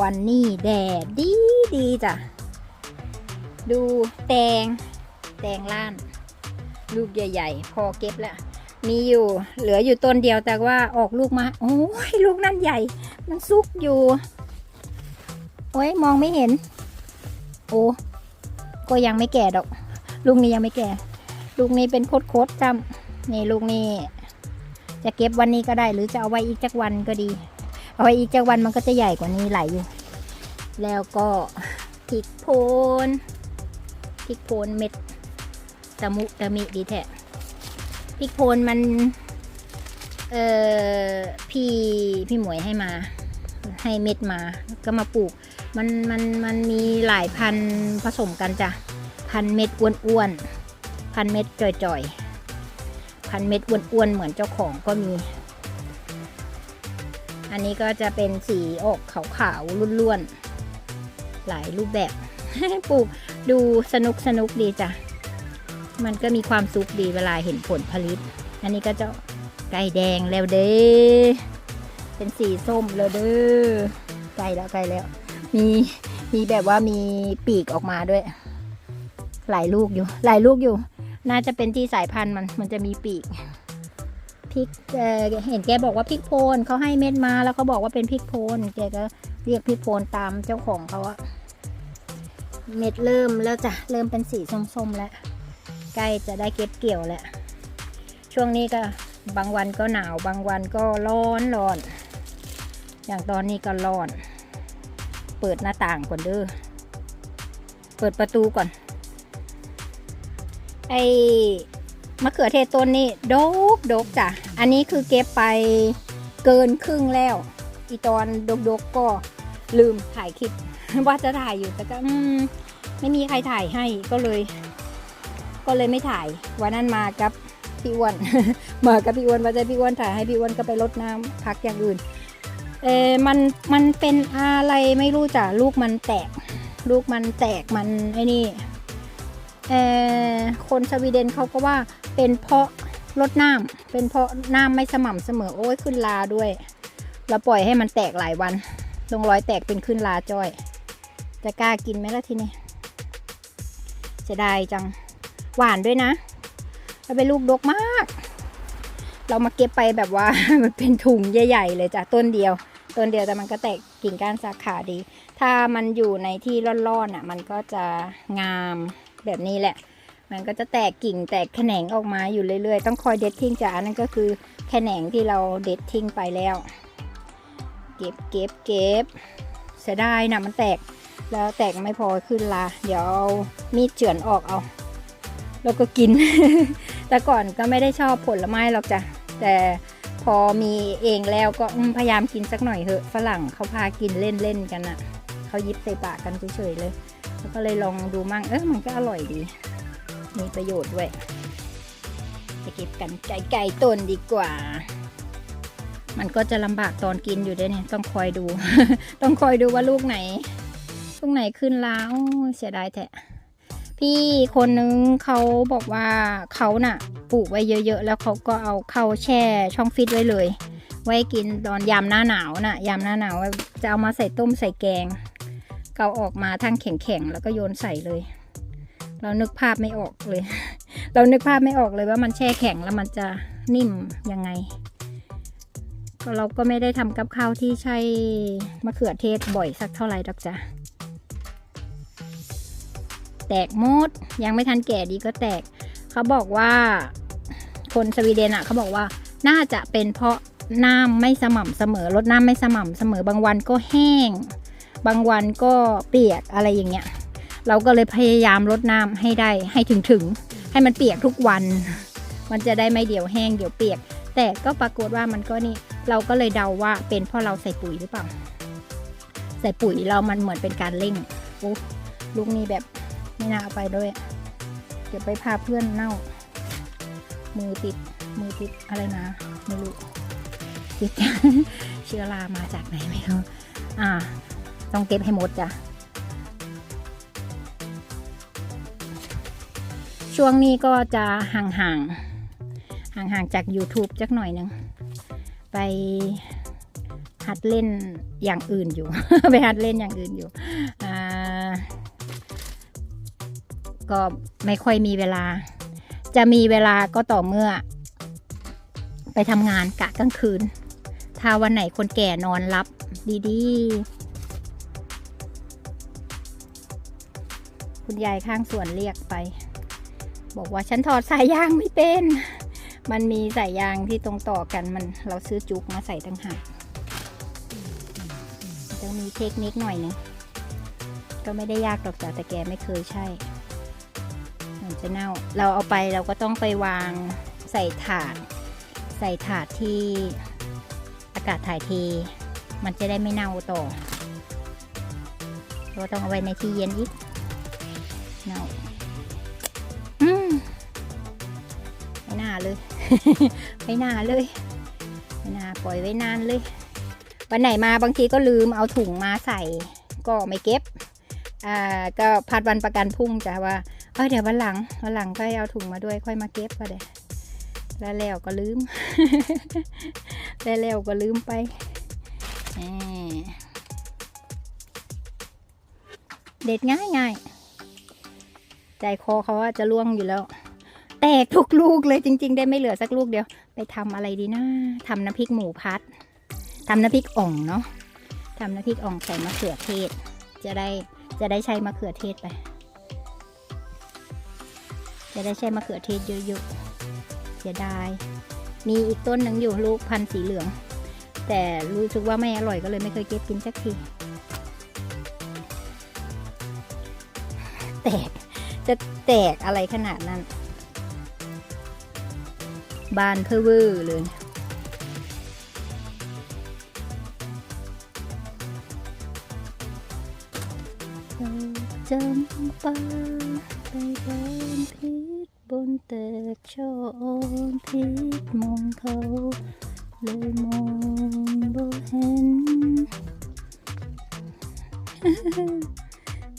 วันนี้แดดดีดีจ้ะ ดูแตง แตงล้าน ลูกใหญ่ ๆ พอเก็บแล้ว มีอยู่เหลืออยู่ต้นเดียวแต่ว่าออกลูกมา โอ้ยลูกนั่นใหญ่ มันซุกอยู่ โอ้ยมองไม่เห็น โอ้ก็ยังไม่แก่ดอก ลูกนี้ยังไม่แก่ ลูกนี้เป็นโคตรโคตรจำนี่ลูกนี้ จะเก็บวันนี้ก็ได้ หรือจะเอาไว้อีกจักวันก็ดี เอาไว้อีกจักวันมันก็จะใหญ่กว่านี้ไหลอยู่ แล้วก็พริกโพนพริกโพนเม็ดตะมุตะมิดีแท้พริกโพนมัน เอ่อพี่พี่หมวยให้มา ให้เม็ดมา ก็มาปลูก มันมันมันมีหลายพันผสมกันจ้ะ พันเม็ดอ้วนๆ พันเม็ดจ่อยๆ พันเม็ดอ้วนๆ เหมือนเจ้าของก็มี อันนี้ก็จะเป็นสีออกขาวๆล้วนๆ หลายรูปแบบปลูกดูสนุกสนุกดีจ้ะ มันก็มีความสุขดีเวลาเห็นผลผลิต อันนี้ก็จะไก่แดงแล้วเด้เป็นสีส้มแล้วเด้อใกล้แล้วใกล้แล้ว มีมีแบบว่ามีปีกออกมาด้วย หลายลูกอยู่ หลายลูกอยู่ น่าจะเป็นที่สายพันธุ์มันมันจะมีปีก พริกเห็นแกบอกว่าพริกโพนเขาให้เม็ดมาแล้วเขาบอกว่าเป็นพริกโพนแกก็เรียกพริกโพนตามเจ้าของเขาอะเม็ดเริ่มแล้วจ้ะเริ่มเป็นสีส้มๆแล้วใกล้จะได้เก็บเกี่ยวแล้ว ช่วงนี้ก็บางวันก็หนาวบางวันก็ร้อนร้อน อย่างตอนนี้ก็ร้อน เปิดหน้าต่างก่อนเด้อเปิดประตูก่อน ไอ มะเขือเทศต้นนี่ดกดกจ้ะ อันนี้คือเก็บไปเกินครึ่งแล้ว อีตอนดกดกก็ลืมถ่ายคลิปว่าจะถ่ายอยู่แต่ก็ไม่มีใครถ่ายให้ก็เลย ก็เลยไม่ถ่ายวันนั้นมากับพี่อ้วนมากับพี่อ้วนว่าจะพี่อ้วนถ่ายให้พี่อ้วนก็ไปรดน้ำพักอย่างอื่น เออมันมันเป็นอะไรไม่รู้จ้ะลูกมันแตก ลูกมันแตกมันไอ้นี่เออคนสวีเดนเขาก็ว่า เป็นเพราะรดน้ำเป็นเพราะน้ำไม่สม่ำเสมอโอ้ยขึ้นลาด้วย เราปล่อยให้มันแตกหลายวันลงรอยแตกเป็นขึ้นลาจ้อย จะกล้ากินไหมล่ะทีนี้เสียดายจังหวานด้วยนะแล้วเป็นลูกดกมาก เรามาเก็บไปแบบว่า มันเป็นถุงใหญ่ๆเลยจ้ะต้นเดียวต้นเดียวแต่มันก็แตกกิ่งก้านสาขาดี ถ้ามันอยู่ในที่ร่อนๆอะ มันก็จะงามแบบนี้แหละ มันก็จะแตกกิ่งแตกแขนงออกมาอยู่เรื่อยๆ ต้องคอยเด็ดทิ้งจ้ะอันนั่นก็คือแขนงที่เราเด็ดทิ้งไปแล้ว เก็บเก็บเก็บเสียดายนะมันแตกแล้วแตกไม่พอขึ้นลาเดี๋ยวเอามีดเฉือนออกเอา แล้วก็กิน แต่ก่อนก็ไม่ได้ชอบผลไม้หรอกจ้ะแต่พอมีเองแล้วก็พยายามกินสักหน่อยเถอะฝรั่งเขาพากินเล่นๆกันอะ่ะเขายิบใส่ปากกันเฉยๆเลย แล้วก็เลยลองดูมั่งเออมันก็อร่อยดี มีประโยชน์ด้วยไปเก็บกันไกลๆต้นดีกว่า มันก็จะลำบากตอนกินอยู่ด้วยเนี่ย ต้องคอยดู ต้องคอยดูว่าลูกไหน ลูกไหนขึ้นแล้วเสียดายแท้พี่คนนึงเขาบอกว่าเขาน่ะ ปลูกไว้เยอะๆ แล้วเขาก็เอาเข้าแช่ช่องฟิตไว้เลย ไว้กินตอนยามหน้าหนาวน่ะยามหน้าหนาวจะเอามาใส่ต้มใส่แกง เกาออกมาทั้งแข็งๆ แล้วก็โยนใส่เลย เรานึกภาพไม่ออกเลย เรานึกภาพไม่ออกเลยว่ามันแช่แข็งแล้วมันจะนิ่มยังไง ก็เราก็ไม่ได้ทำกับข้าวที่ใช้มะเขือเทศบ่อยสักเท่าไหร่ดอกจ้ะแตกหมดยังไม่ทันแก่ดีก็แตก เขาบอกว่าคนสวีเดนอะเขาบอกว่าน่าจะเป็นเพราะน้ำไม่สม่ำเสมอลดน้ำไม่สม่ำเสมอบางวันก็แห้ง บางวันก็เปียกอะไรอย่างเงี้ย เราก็เลยพยายามลดน้ำให้ได้ให้ถึงถึงให้มันเปียกทุกวัน มันจะได้ไม่เดี๋ยวแห้งเดี๋ยวเปียก แต่ก็ปรากฏว่ามันก็นี่เราก็เลยเดาว่าเป็นเพราะเราใส่ปุ๋ยหรือเปล่า ใส่ปุ๋ยเรามันเหมือนเป็นการเร่งโอ้ลูกนี้แบบไม่น่าเอาไปด้วย เดี๋ยวไปพาเพื่อนเน่า มือติดมือติดอะไรนะไม่รู้ติดเชื้อรามาจากไหนไม่รู้อ่า ต้องเก็บให้หมดจ้ะ ช่วงนี้ก็จะห่างๆ ห่างๆ จาก YouTube จักหน่อยหนึ่งไปหัดเล่นอย่างอื่นอยู่ ไปหัดเล่นอย่างอื่นอยู่ ก็ไม่ค่อยมีเวลา จะมีเวลาก็ต่อเมื่อ ไปทำงานกะกลางคืน ถ้าวันไหนคนแก่นอนรับดีๆ คุณยายข้างสวนเรียกไป บอกว่าฉันถอดสายยางไม่เป็น มันมีสายยางที่ตรงต่อกันมันเราซื้อจุกมาใส่ตั้งหากจะมีเทคนิคหน่อยนึงก็ไม่ได้ยากหรอกจ้ะแต่แกไม่เคยใช่มันจะเน่า เราเอาไปเราก็ต้องไปวางใส่ถาด ใส่ถาดที่อากาศถ่ายเท มันจะได้ไม่เน่าต่อเราต้องเอาไว้ในที่เย็นอีกเน่า นาเลยไม่น่าเลยไม่น่าปล่อยไว้นานเลย วันไหนมาบางทีก็ลืมเอาถุงมาใส่ก็ไม่เก็บอ่าก็พัดวันประกันพรุ่งจ้ะว่าเออเดี๋ยววันหลังวันหลังก็เอาถุงมาด้วยค่อยมาเก็บก็ได้แล้วแล้วก็ลืมแล้วแล้วก็ลืมไปเด็ดง่ายง่ายใจคอเขาว่าจะล่วงอยู่แล้ว แตกทุกลูกเลยจริง ๆ ได้ไม่เหลือสักลูกเดียว ไปทำอะไรดีนะทำน้ำพริกหมูพัดทำน้ำพริกอ่องเนาะทำน้ำพริกอ่องใส่มะเขือเทศ จะได้จะได้ใช้มะเขือเทศไป จะได้ใช้มะเขือเทศเยอะๆเสียดายมีอีกต้นหนึ่งอยู่ลูกพันธุ์สีเหลือง แต่รู้สึกว่าไม่อร่อยก็เลยไม่เคยเก็บกินสักทีแตกจะแตกอะไรขนาดนั้น บานเพอเวอร์เลยจำปาไปเดินพิษบนแตกโชนพิษมองเขาเลยมองบ่เห็น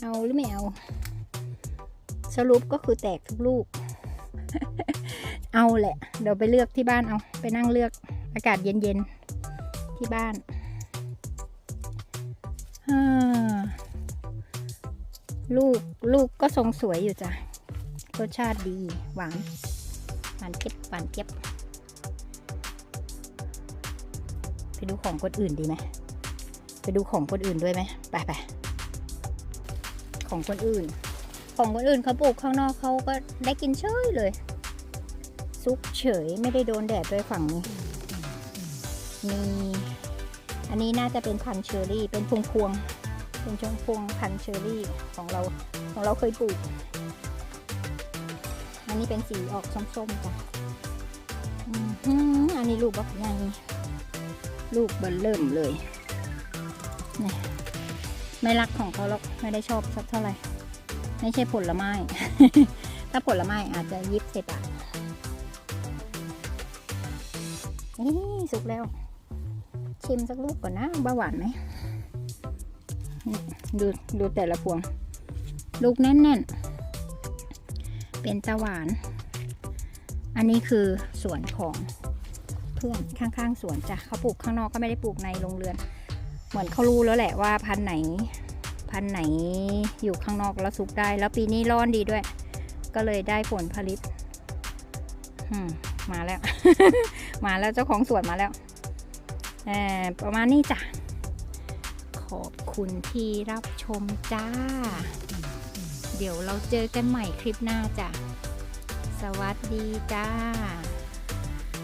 เอาหรือไม่เอา สรุปก็คือแตกทุกลูก เอาแหละ เดี๋ยวไปเลือกที่บ้านเอา ไปนั่งเลือกอากาศเย็นๆ ที่บ้านลูกลูกก็ทรงสวยอยู่จ้ะรสชาติดี หวานหวานเก็บหวานเก็บไปดูของคนอื่นดีไหมไปดูของคนอื่นด้วยไหมไปไปของคนอื่น ของคนอื่นเขาปลูกข้างนอกเขาก็ได้กินเฉยเลย ซุกเฉยไม่ได้โดนแดดด้วยฝั่งนี้มีอันนี้น่าจะเป็นพันเชอรี่ เป็นพวงพวงเป็นชงพวงพันเชอรี่ของเราของเราเคยปลูก อันนี้เป็นสีออกส้มๆจ้ะอืมอันนี้ลูกบักใหญ่ลูกเบิ่นเริ่มเลยนี่ไม่รักของเขาหรอกไม่ได้ชอบสักเท่าไหร่ ไม่ใช่ผลไม้ ถ้าผลไม้อาจจะยิบสิบบาท นี่สุกแล้ว ชิมสักลูกก่อนนะบ้าหวานไหมดูดูแต่ละพวง ลูกแน่นๆ เป็นตะหวาน อันนี้คือสวนของเพื่อนข้างๆสวนจ้ะเขาปลูกข้างนอกก็ไม่ได้ปลูกในโรงเรือน เหมือนเขารู้แล้วแหละว่าพันไหน พันไหนอยู่ข้างนอกแล้วสุกได้ แล้วปีนี้ร้อนดีด้วย ก็เลยได้ผลผลิตอืม มาแล้ว มาแล้วเจ้าของสวนมาแล้วแหมประมาณนี้จ้ะ ขอบคุณที่รับชมจ้า เดี๋ยวเราเจอกันใหม่คลิปหน้าจ้ะ สวัสดีจ้า